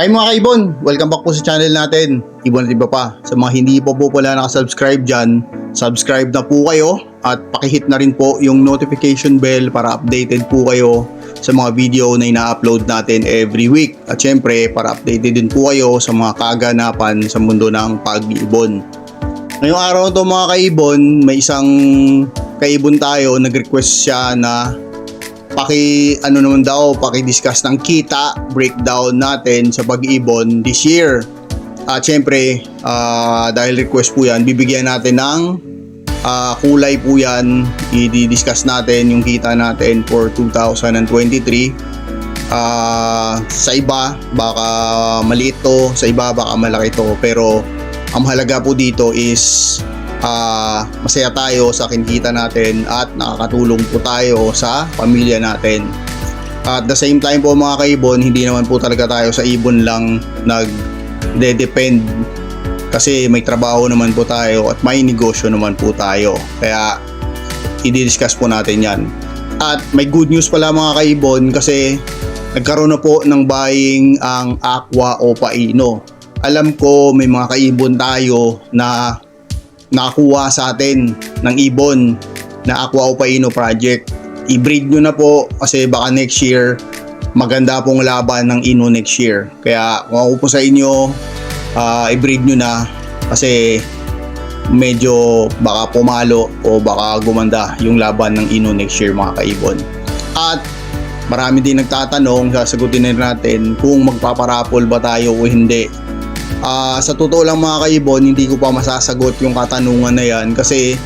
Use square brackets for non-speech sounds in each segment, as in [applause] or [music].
Hi mga kaibon! Welcome back po sa channel natin. Ibon at iba pa. Sa mga hindi po po pala nakasubscribe dyan, subscribe na po kayo at pakihit na rin po yung notification bell para updated po kayo sa mga video na ina-upload natin every week. At syempre, para updated din po kayo sa mga kaganapan sa mundo ng pag-ibon. Ngayong araw to mga kaibon, may isang kaibon tayo, nag-request siya na paki ano naman daw, paki-discuss ng kita breakdown natin sa pag-ibon this year. At syempre, ah, dahil request po yan, bibigyan natin ng ah, kulay po yan. I-discuss natin yung kita natin for 2023. Ah, sa iba, baka maliit to. Sa iba, baka malaki to. Pero, ang mahalaga po dito is ah, masaya tayo sa kinikita natin at nakakatulong po tayo sa pamilya natin. At the same time po mga kaibon, hindi naman po talaga tayo sa ibon lang nag-depend kasi may trabaho naman po tayo at may negosyo naman po tayo. Kaya i-discuss po natin yan. At may good news pala mga kaibon kasi nagkaroon na po ng buying ang Aqua o Paino. Alam ko may mga kaibon tayo na nakakuha sa atin ng ibon na Aqua o Paino project. I-breed nyo na po kasi baka next year maganda pong laban ng Ino next year. Kaya kung ako po sa inyo, ah, i-breed nyo na kasi medyo baka pumalo o baka gumanda yung laban ng Ino next year mga kaibon. At marami din nagtatanong, sasagutin na natin kung magpaparapol ba tayo o hindi. Ah, sa totoo lang mga kaibon, hindi ko pa masasagot yung katanungan na yan kasi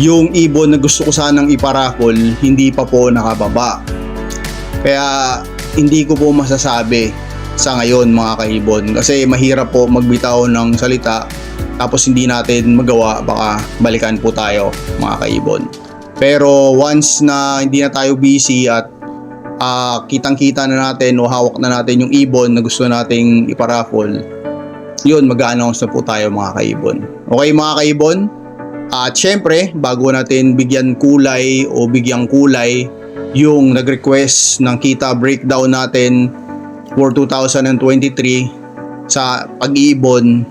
yung ibon na gusto ko sanang iparakol, hindi pa po nakababa. Kaya hindi ko po masasabi sa ngayon mga kaibon kasi mahirap po magbitaw ng salita tapos hindi natin magawa baka balikan po tayo mga kaibon. Pero once na hindi na tayo busy at ah, kitang-kita na natin o hawak na natin yung ibon na gusto nating iparaffle, yun, mag-announce na po tayo mga kaibon. Okay mga kaibon? At syempre, bago natin bigyan kulay o bigyang kulay yung nag-request ng kita breakdown natin for 2023 sa pag-iibon,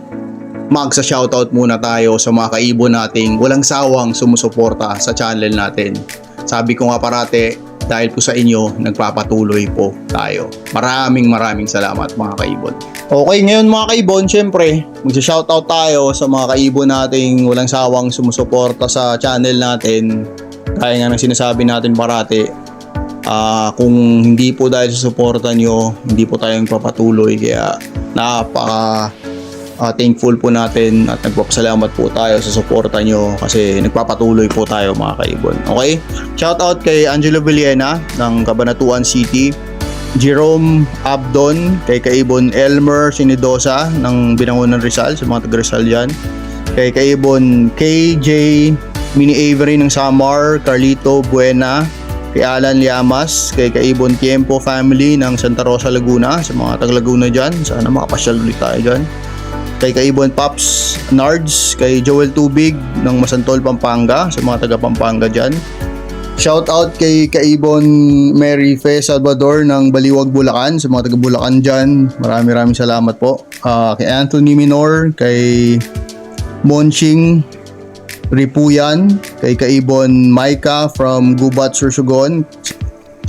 magsa shoutout muna tayo sa mga kaibon nating walang sawang sumusuporta sa channel natin. Sabi ko nga parate, dahil po sa inyo, nagpapatuloy po tayo. Maraming maraming salamat mga kaibon. Okay, ngayon mga kaibon, syempre, magsa-shoutout tayo sa mga kaibon nating walang sawang sumusuporta sa channel natin. Kaya nga ng sinasabi natin parati, Ah, kung hindi po dahil sa suporta nyo, hindi po tayong papatuloy. Kaya napaka ah, thankful po natin at nagpapasalamat po tayo sa suporta nyo kasi nagpapatuloy po tayo mga kaibon. Okay? Shout out kay Angelo Villena ng Cabanatuan City. Jerome Abdon, kay Kaibon Elmer Sinidosa ng Binangonan Rizal, sa mga taga Rizal yan. Kay Kaibon KJ Mini Avery ng Samar, Carlito Buena, kay Alan Llamas, kay Kaibon Tiempo family ng Santa Rosa, Laguna, sa mga taga Laguna dyan, sana makapasyal ulit tayo dyan. Kay Kaibon Pops Nards, kay Joel Tubig ng Masantol, Pampanga, sa mga taga Pampanga dyan. Shout out kay Kaibon Mary Fe Salvador ng Baliwag, Bulacan, sa mga taga Bulacan dyan. Maraming maraming salamat po. Ah, kay Anthony Minor, kay Monching Ripuyan, kay Kaibon Maika from Gubat, Sursugon.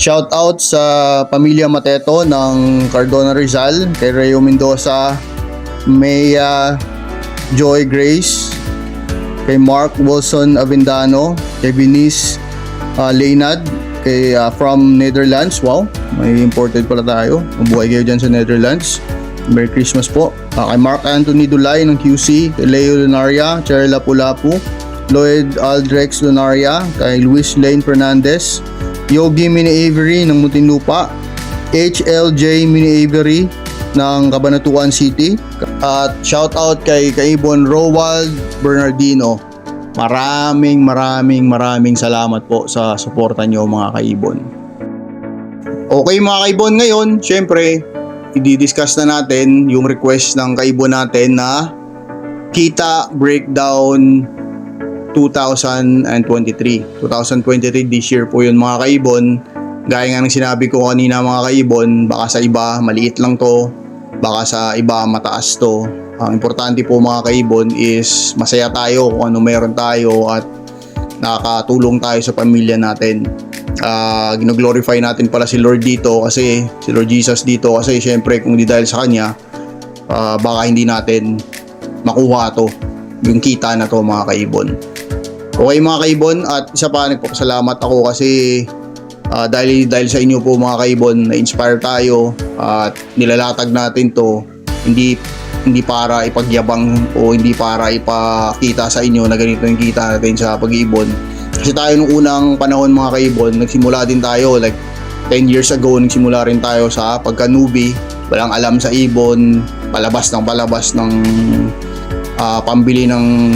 Shout out sa pamilya Mateto ng Cardona Rizal, kay Rayo Mendoza, Maya Joy Grace, kay Mark Wilson Avendano, kay Venice uh, Leynad, kay uh, from Netherlands. Wow, may imported pala tayo. Mabuhay kayo dyan sa Netherlands. Merry Christmas po. Uh, kay Mark Anthony Dulay ng QC, kay Leo Lunaria, Cheryl Lapu-Lapu, Lloyd Aldrex Lunaria, kay Luis Lane Fernandez, Yogi Mini Avery ng Muntinlupa, HLJ Mini Avery ng Cabanatuan City, at shout out kay Kaibon Rowald Bernardino. Maraming maraming maraming salamat po sa suporta nyo mga kaibon. Okay mga kaibon ngayon, syempre, i-discuss na natin yung request ng kaibon natin na kita breakdown 2023. 2023 this year po yun mga kaibon. Gaya nga ng sinabi ko kanina mga kaibon, baka sa iba maliit lang to. baka sa iba mataas to. Ang importante po mga kaibon is masaya tayo kung ano meron tayo at nakakatulong tayo sa pamilya natin. Uh, gino-glorify natin pala si Lord dito kasi si Lord Jesus dito kasi syempre kung di dahil sa kanya uh, baka hindi natin makuha to yung kita na to mga kaibon. Okay mga kaibon at isa pa nagpapasalamat ako kasi uh, dahil dahil sa inyo po mga kaibon na-inspire tayo at nilalatag natin to hindi hindi para ipagyabang o hindi para ipakita sa inyo na ganito yung kita natin sa pag-iibon. Kasi tayo nung unang panahon mga kaibon, nagsimula din tayo like 10 years ago, nagsimula rin tayo sa pagka-newbie. Walang alam sa ibon, palabas ng palabas ng uh, pambili ng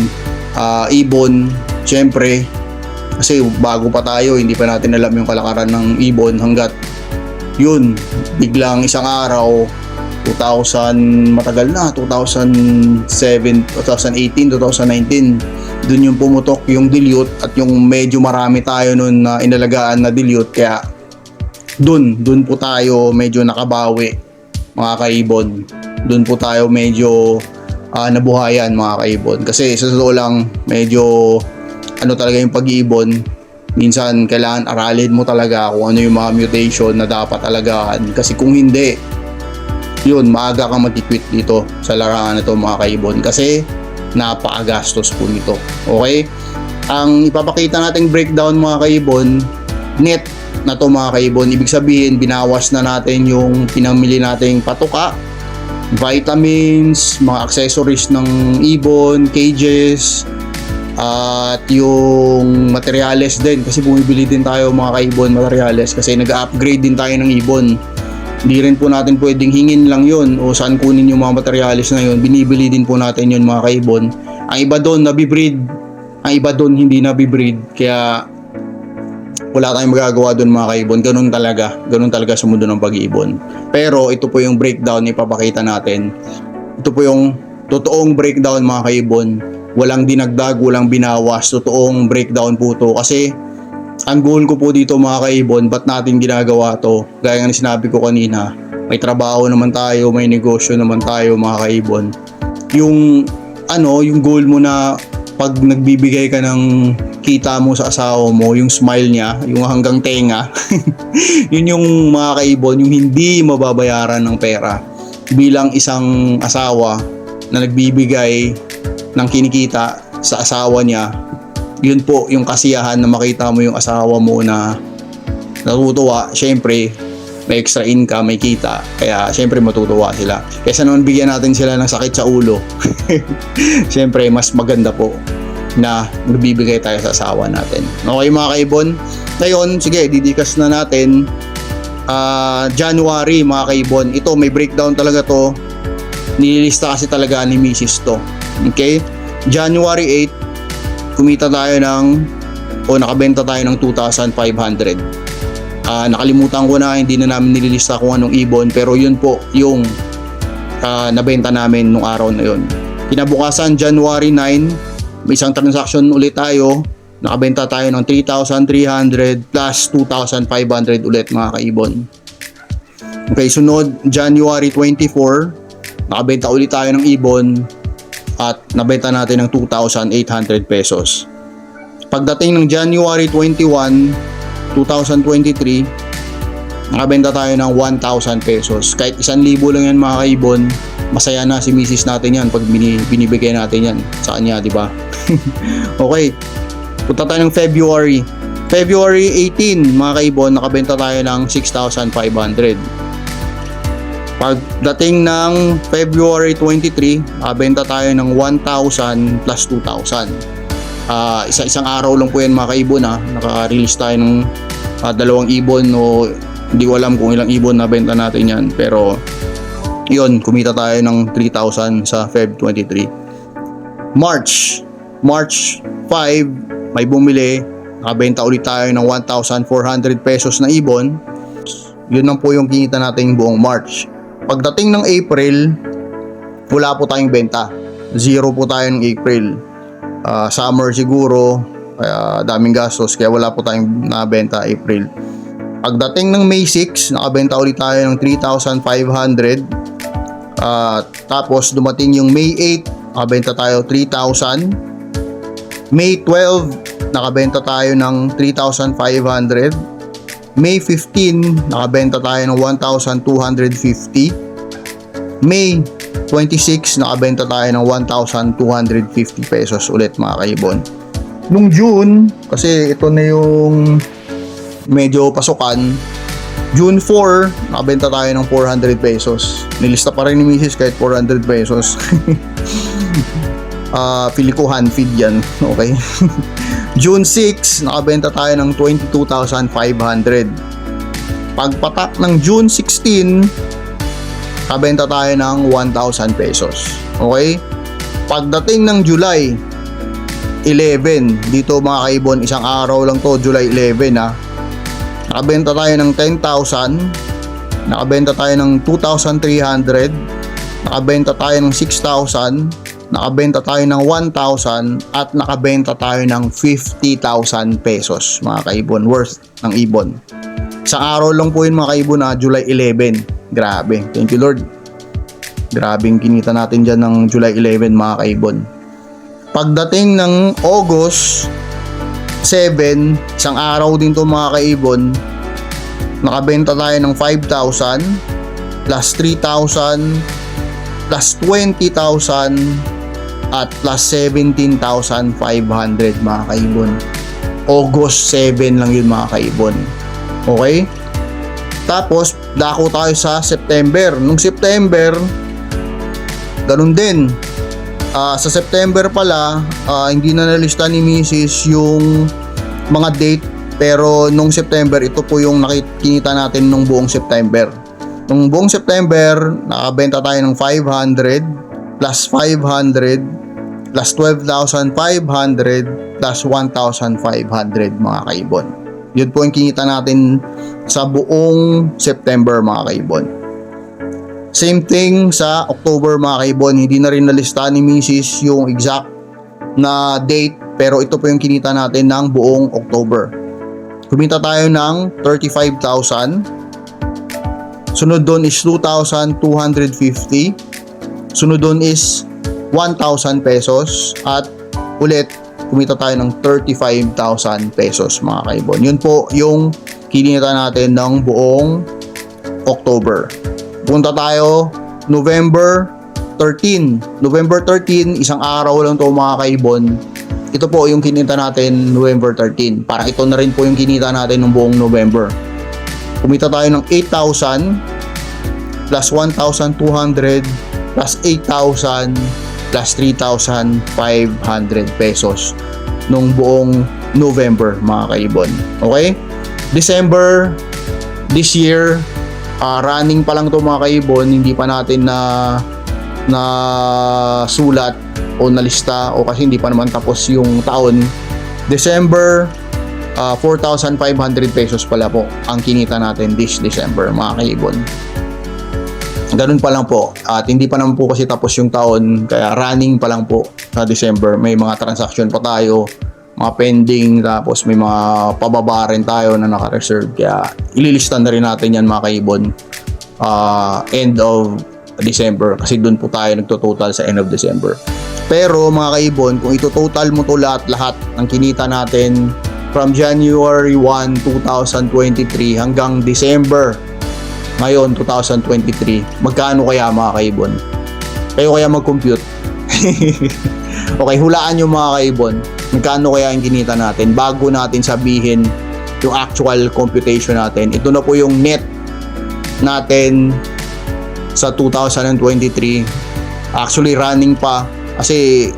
uh, ibon. Siyempre, kasi bago pa tayo, hindi pa natin alam yung kalakaran ng ibon hanggat yun, biglang isang araw 2000 matagal na 2007 2018 2019 dun yung pumutok yung dilute at yung medyo marami tayo nun na inalagaan na dilute kaya dun dun po tayo medyo nakabawi mga kaibon. Dun po tayo medyo uh, nabuhayan mga kaibon. Kasi sa totoo lang medyo ano talaga yung pag-iibon minsan kailangan aralin mo talaga kung ano yung mga mutation na dapat alagaan kasi kung hindi yun, maaga kang mag-quit dito sa larangan na to mga kaibon kasi napakagastos po nito. Okay? Ang ipapakita nating breakdown mga kaibon, net na to mga kaibon. Ibig sabihin, binawas na natin yung pinamili nating patuka, vitamins, mga accessories ng ibon, cages, at yung materials din kasi bumibili din tayo mga kaibon materials kasi nag-upgrade din tayo ng ibon hindi rin po natin pwedeng hingin lang yon o saan kunin yung mga materialis na yon. Binibili din po natin yon mga kaibon. Ang iba doon nabibreed, ang iba doon hindi nabibreed. Kaya wala tayong magagawa doon mga kaibon. Ganun talaga. Ganun talaga sa mundo ng pag-iibon. Pero ito po yung breakdown ipapakita natin. Ito po yung totoong breakdown mga kaibon. Walang dinagdag, walang binawas. Totoong breakdown po to. Kasi ang goal ko po dito mga kaibon, ba't natin ginagawa to? Gaya nga sinabi ko kanina, may trabaho naman tayo, may negosyo naman tayo mga kaibon. Yung ano, yung goal mo na pag nagbibigay ka ng kita mo sa asawa mo, yung smile niya, yung hanggang tenga, [laughs] yun yung mga kaibon, yung hindi mababayaran ng pera. Bilang isang asawa na nagbibigay ng kinikita sa asawa niya, yun po yung kasiyahan na makita mo yung asawa mo na natutuwa, syempre may extra income, may kita. Kaya syempre matutuwa sila. Kaysa naman bigyan natin sila ng sakit sa ulo. [laughs] syempre mas maganda po na nagbibigay tayo sa asawa natin. Okay mga kaibon? Ngayon, sige, didikas na natin. Uh, January mga kaibon. Ito, may breakdown talaga to. Nililista kasi talaga ni Mrs. to. Okay? January 8, kumita tayo ng o nakabenta tayo ng 2,500. Uh, nakalimutan ko na, hindi na namin nililista kung anong ibon pero yun po yung uh, nabenta namin nung araw na yun. Kinabukasan, January 9, may isang transaction ulit tayo. Nakabenta tayo ng 3,300 plus 2,500 ulit mga kaibon. Okay, sunod, January 24, nakabenta ulit tayo ng ibon at nabenta natin ng 2,800 pesos. Pagdating ng January 21, 2023, nakabenta tayo ng 1,000 pesos. Kahit 1,000 lang yan mga kaibon, masaya na si misis natin yan pag binibigay natin yan sa kanya, di ba? [laughs] okay. Punta tayo ng February. February 18, mga kaibon, nakabenta tayo ng 6,500. Pagdating ng February 23, uh, benta tayo ng 1,000 plus 2,000. Uh, isa-isang araw lang po yan mga kaibon ha. Naka-release tayo ng uh, dalawang ibon o hindi ko alam kung ilang ibon na benta natin yan. Pero yun, kumita tayo ng 3,000 sa Feb 23. March, March 5, may bumili. Nakabenta ulit tayo ng 1,400 pesos na ibon. Yun lang po yung kinita natin buong March. Pagdating ng April, wala po tayong benta. Zero po tayo ng April. Uh, summer siguro, kaya daming gastos, kaya wala po tayong nabenta April. Pagdating ng May 6, nakabenta ulit tayo ng 3,500. Uh, Ah, tapos dumating yung May 8, nakabenta tayo 3,000. May 12, nakabenta tayo ng 3,500. May 15, nakabenta tayo ng 1,250. May 26, nakabenta tayo ng 1,250 pesos ulit mga kaibon. Nung June, kasi ito na yung medyo pasukan, June 4, nakabenta tayo ng 400 pesos. Nilista pa rin ni Mrs. kahit 400 pesos. [laughs] Ah, pili ko hand feed yan. Okay. [laughs] June 6, nakabenta tayo ng 22,500. Pagpatak ng June 16, nakabenta tayo ng 1,000 pesos. Okay? Pagdating ng July 11, dito mga kaibon, isang araw lang to, July 11 ha. Nakabenta tayo ng 10,000, nakabenta tayo ng 2,300, nakabenta tayo ng 6,000, nakabenta tayo ng 1,000 at nakabenta tayo ng 50,000 pesos mga kaibon worth ng ibon. Sa araw lang po yun mga kaibon na July 11. Grabe. Thank you Lord. Grabing kinita natin dyan ng July 11 mga kaibon. Pagdating ng August 7, isang araw din to mga kaibon, nakabenta tayo ng 5,000 plus 3,000 plus 20,000 at plus 17,500 mga kaibon. August 7 lang yun mga kaibon. Okay? Tapos, dako tayo sa September. Nung September, ganun din. Ah, sa September pala, ah, hindi na nalista ni Mrs. yung mga date pero nung September, ito po yung nakikita natin nung buong September. Nung buong September, nakabenta tayo ng 500 plus 500 plus 12,500 plus 1,500 mga kaibon. Yun po yung kinita natin sa buong September mga kaibon. Same thing sa October mga kaibon. Hindi na rin nalista ni Mrs. yung exact na date pero ito po yung kinita natin ng buong October. Kumita tayo ng 35,000. Sunod doon is 2,250. Sunod doon is 1,000 pesos. At ulit, kumita tayo ng 35,000 pesos mga kaibon. Yun po yung kinita natin ng buong October. Punta tayo November 13. November 13, isang araw lang to mga kaibon. Ito po yung kinita natin November 13. Parang ito na rin po yung kinita natin ng buong November. Kumita tayo ng 8,000 plus 1,200 plus 8,000 plus 3,500 pesos nung buong November mga kaibon. Okay? December this year ah, running pa lang to mga kaibon, hindi pa natin na na sulat o nalista o kasi hindi pa naman tapos yung taon. December ah, 4,500 pesos pala po ang kinita natin this December mga kaibon. Ganun pa lang po. At hindi pa naman po kasi tapos yung taon. Kaya running pa lang po sa December. May mga transaction pa tayo. Mga pending. Tapos may mga pababa rin tayo na naka-reserve. Kaya ililista na rin natin yan mga kaibon. ah, end of December. Kasi doon po tayo nagtototal sa end of December. Pero mga kaibon, kung ito-total mo to lahat-lahat ng kinita natin from January 1, 2023 hanggang December ngayon 2023 magkano kaya mga kaibon? Kayo kaya mag-compute? [laughs] Okay hulaan nyo mga kaibon magkano kaya yung kinita natin bago natin sabihin yung actual computation natin. Ito na po yung net natin sa 2023 actually running pa. Kasi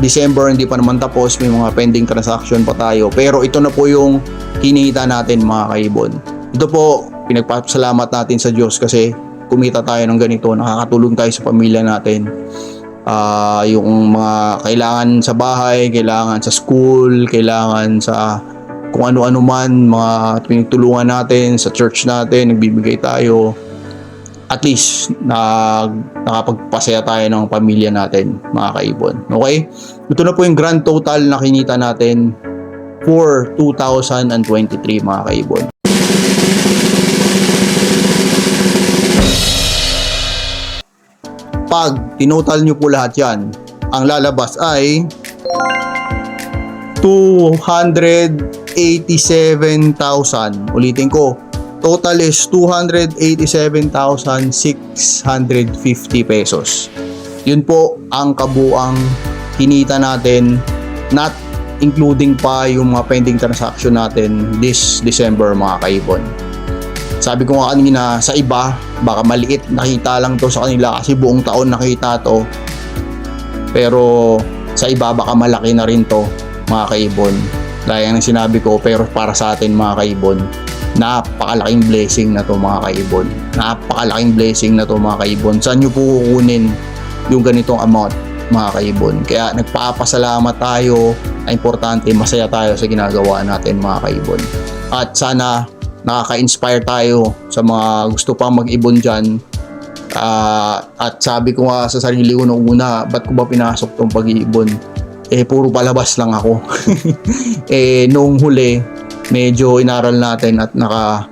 December hindi pa naman tapos. May mga pending transaction pa tayo. Pero ito na po yung kinita natin mga kaibon. Ito po pinagpapasalamat natin sa Diyos kasi kumita tayo ng ganito, nakakatulong tayo sa pamilya natin. Ah, yung mga kailangan sa bahay, kailangan sa school, kailangan sa kung ano-ano man, mga pinagtulungan natin sa church natin, nagbibigay tayo. At least, nag, nakapagpasaya tayo ng pamilya natin, mga kaibon. Okay? Ito na po yung grand total na kinita natin for 2023, mga kaibon. Pag tinotal nyo po lahat yan, ang lalabas ay 287,000. Ulitin ko, total is 287,650 pesos. Yun po ang kabuang kinita natin not including pa yung mga pending transaction natin this December mga kaibon. Sabi ko nga kanina sa iba, baka maliit nakita lang to sa kanila kasi buong taon nakita to. Pero sa iba baka malaki na rin to mga kaibon. Gaya ng sinabi ko pero para sa atin mga kaibon, napakalaking blessing na to mga kaibon. Napakalaking blessing na to mga kaibon. Saan nyo po kukunin yung ganitong amount mga kaibon. Kaya nagpapasalamat tayo. Ang importante, masaya tayo sa ginagawa natin mga kaibon. At sana nakaka-inspire tayo sa mga gusto pang mag-ibon dyan. Ah, at sabi ko nga sa sarili ko nung una, ba't ko ba pinasok tong pag-iibon? Eh, puro palabas lang ako. [laughs] eh, nung huli, medyo inaral natin at naka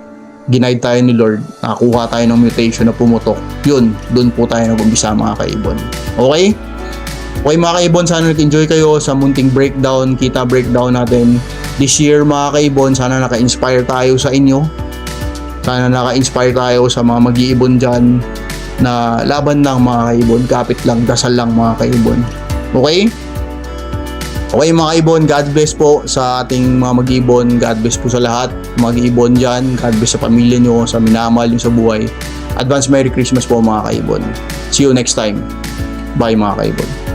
ginaid tayo ni Lord, nakakuha tayo ng mutation na pumutok. Yun, dun po tayo nag-umpisa mga kaibon. Okay? Okay mga kaibon, sana nag-enjoy kayo sa munting breakdown, kita breakdown natin this year mga kaibon. Sana naka-inspire tayo sa inyo. Sana naka-inspire tayo sa mga mag-iibon dyan na laban lang mga kaibon, kapit lang, dasal lang mga kaibon. Okay? Okay mga kaibon, God bless po sa ating mga mag-ibon. God bless po sa lahat. Mag-ibon dyan. God bless sa pamilya nyo, sa minamahal nyo sa buhay. Advance Merry Christmas po mga kaibon. See you next time. Bye mga kaibon.